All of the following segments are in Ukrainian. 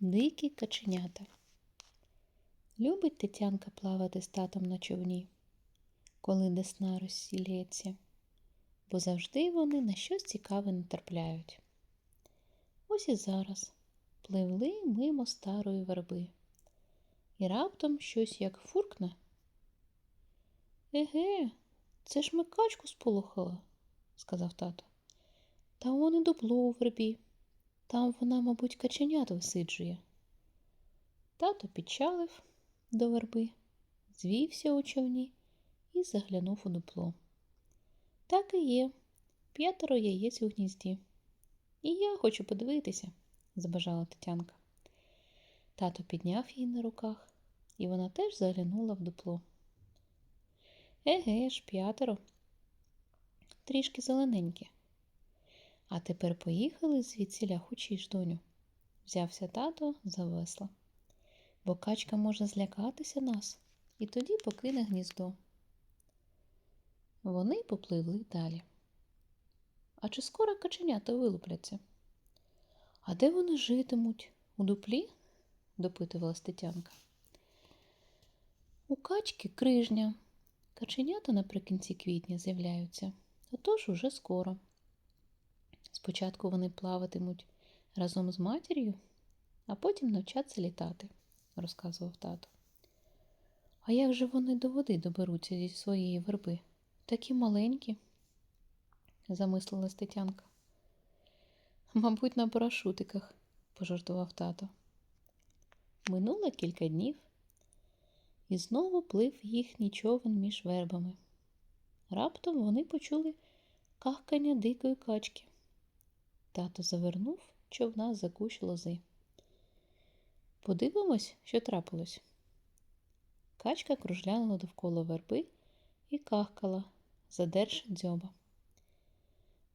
Дикі каченята. Любить Тетянка плавати з татом на човні, коли десна розсілється, бо завжди вони на щось цікаве натрапляють. Ось і зараз пливли мимо старої верби, і раптом щось як фуркне. Еге, це ж ми качку сполохала, сказав тато. Та он і дупло у вербі. Там вона, мабуть, каченят висиджує. Тато підчалив до верби, звівся у човні і заглянув у дупло. Так і є, п'ятеро яєць у гнізді. І я хочу подивитися, забажала Тетянка. Тато підняв її на руках, і вона теж заглянула в дупло. Еге ж, п'ятеро, трішки зелененькі. А тепер поїхали звідсіля хочеш, доню, взявся тато за весла, бо качка може злякатися нас і тоді покине гніздо. Вони попливли далі. А чи скоро каченята вилупляться? А де вони житимуть? У дуплі? допитувала Стетянка. У качки крижня. Каченята наприкінці квітня з'являються, отож уже скоро. Спочатку вони плаватимуть разом з матір'ю, а потім навчаться літати, розказував тато. А як же вони до води доберуться зі своєї верби? Такі маленькі, замислилась Тетянка. Мабуть, на парашутиках, пожартував тато. Минуло кілька днів, і знову плив їхній човен між вербами. Раптом вони почули кахкання дикої качки. Тато завернув човна за кущ лози. Подивимось, що трапилось. Качка кружляла довкола верби і кахкала, задерши дзьоба.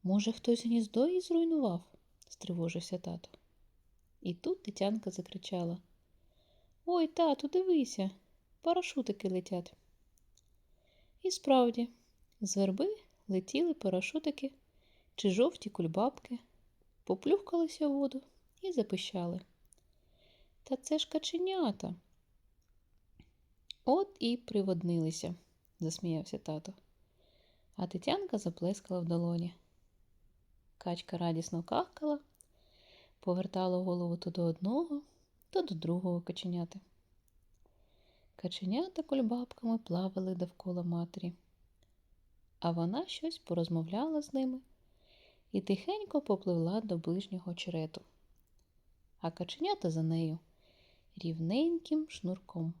Може, хтось гніздо її зруйнував? стривожився тато. І тут Тетянка закричала Ой, тату, дивися, парашутики летять. І справді, з верби летіли парашутики чи жовті кульбабки, поплюхкалися в воду і запищали. Та це ж каченята. От і приводнилися, засміявся тато. А Тетянка заплескала в долоні. Качка радісно кахкала, повертала голову то до одного, то до другого каченяти. Каченята кульбабками плавали довкола матері, а вона щось порозмовляла з ними і тихенько попливла до ближнього черету, а каченята за нею рівненьким шнурком.